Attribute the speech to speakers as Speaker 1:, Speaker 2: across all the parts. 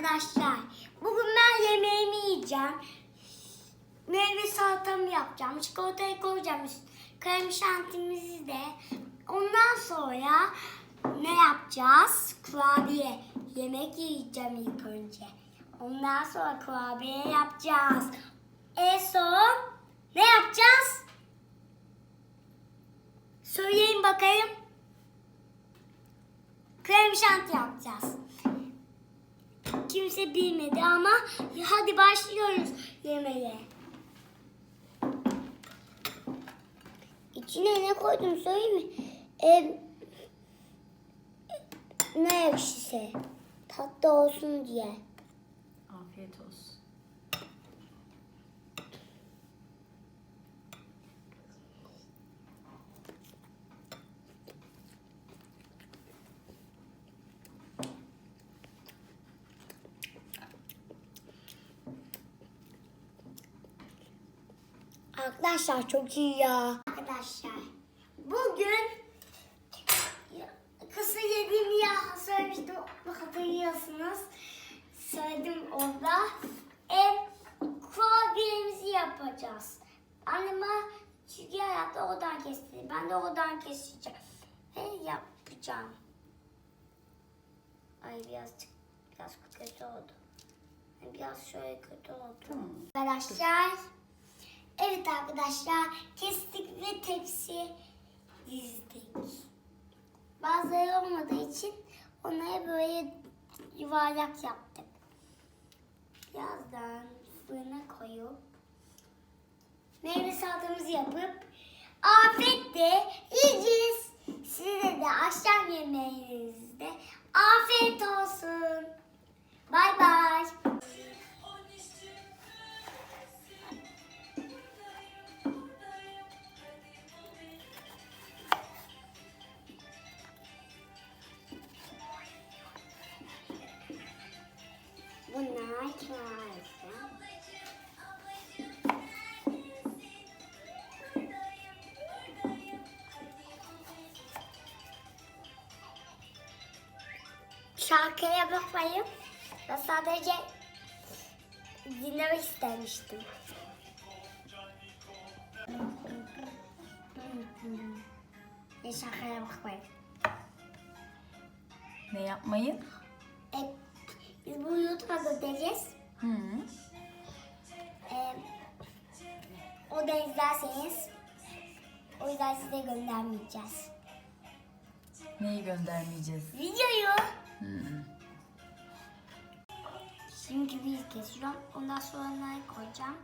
Speaker 1: arkadaşlar. Bugün ben yemeğimi yiyeceğim. Meyve salatamı yapacağım. Çikolatayı koyacağım. Krem şantimizi de. Ondan sonra ne yapacağız? Kurabiye. Yemek yiyeceğim ilk önce. Ondan sonra kurabiye yapacağız. En son ne yapacağız? Söyleyin bakayım. Krem şanti yapacağız. Kimse bilmedi ama hadi başlıyoruz yemeğe. İçine ne koydum söyleyeyim mi? Ee, ne ekşisi? Tatlı olsun diye.
Speaker 2: Afiyet olsun.
Speaker 1: Arkadaşlar çok iyi ya. Arkadaşlar bugün kısa yediğim ya söylemiştim hatırlıyorsunuz. Söyledim orada. Ev kurabiyemizi yapacağız. Anneme çünkü hayatta oradan kesti. Ben de oradan keseceğim. Ve yapacağım. Ay birazcık biraz kötü oldu. Biraz şöyle kötü oldu.
Speaker 2: Tamam.
Speaker 1: Arkadaşlar Evet arkadaşlar kestik ve tepsi dizdik. Bazıları olmadığı için onları böyle yuvarlak yaptık. Birazdan fırına koyup meyve salatamızı yapıp Kağıdı. Şarkıya bakmayın. Ben sadece dinlemek istemiştim. Ne şarkıya bakmayın.
Speaker 2: Ne yapmayın?
Speaker 1: Göndereceğiz.
Speaker 2: Hı.
Speaker 1: Ee, o da izlerseniz o yüzden size göndermeyeceğiz.
Speaker 2: Neyi göndermeyeceğiz?
Speaker 1: Videoyu.
Speaker 2: Hı.
Speaker 1: Şimdi bir kesiyorum. Ondan sonra koyacağım?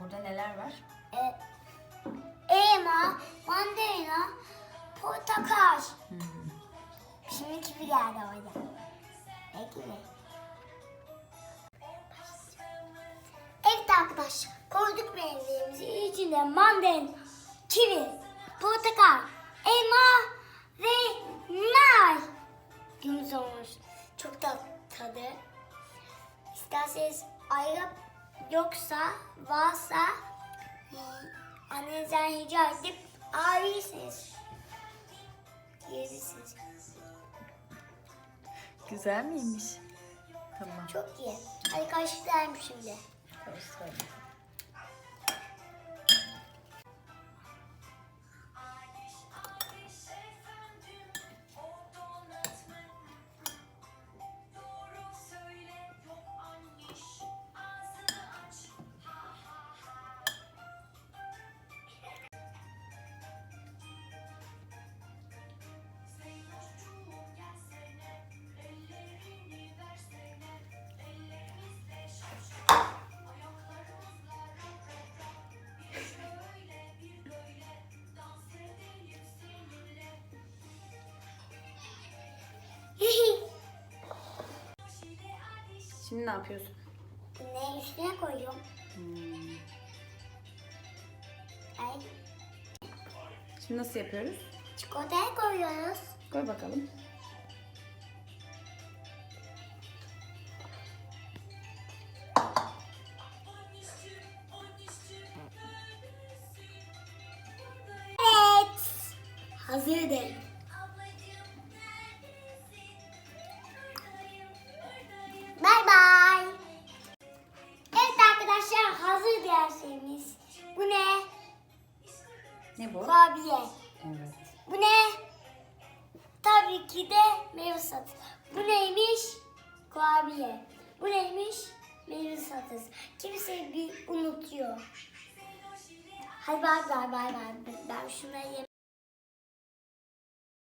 Speaker 2: Burada neler var?
Speaker 1: Ee, elma, mandalina, portakal.
Speaker 2: Hı.
Speaker 1: Şimdi gibi geldi orada. Bekle. Evet arkadaşlar koyduk meyvelerimizi. İçinde mandalina, kivi, portakal, elma ve nar. Gümüş olmuş. Çok da tadı. İsterseniz ayrı yoksa varsa e, annenizden rica edip ayrıysanız yiyebilirsiniz.
Speaker 2: Güzel miymiş? Tamam.
Speaker 1: Çok iyi. Hadi karşılayalım şimdi.
Speaker 2: Karıştıralım. Şimdi ne yapıyorsun?
Speaker 1: ne üstüne koyuyorum.
Speaker 2: Hmm.
Speaker 1: Ay,
Speaker 2: Şimdi nasıl yapıyoruz?
Speaker 1: çikolatayı koyuyoruz.
Speaker 2: Koy bakalım.
Speaker 1: Evet. Hazır değil.
Speaker 2: Ne bu?
Speaker 1: Kurabiye.
Speaker 2: Evet.
Speaker 1: Bu ne? Tabii ki de meyve satısı. Bu neymiş? Kurabiye. Bu neymiş? Meyve satısı. Kimse bir unutuyor. Hadi bay bay bay bay. Ben şunları yemek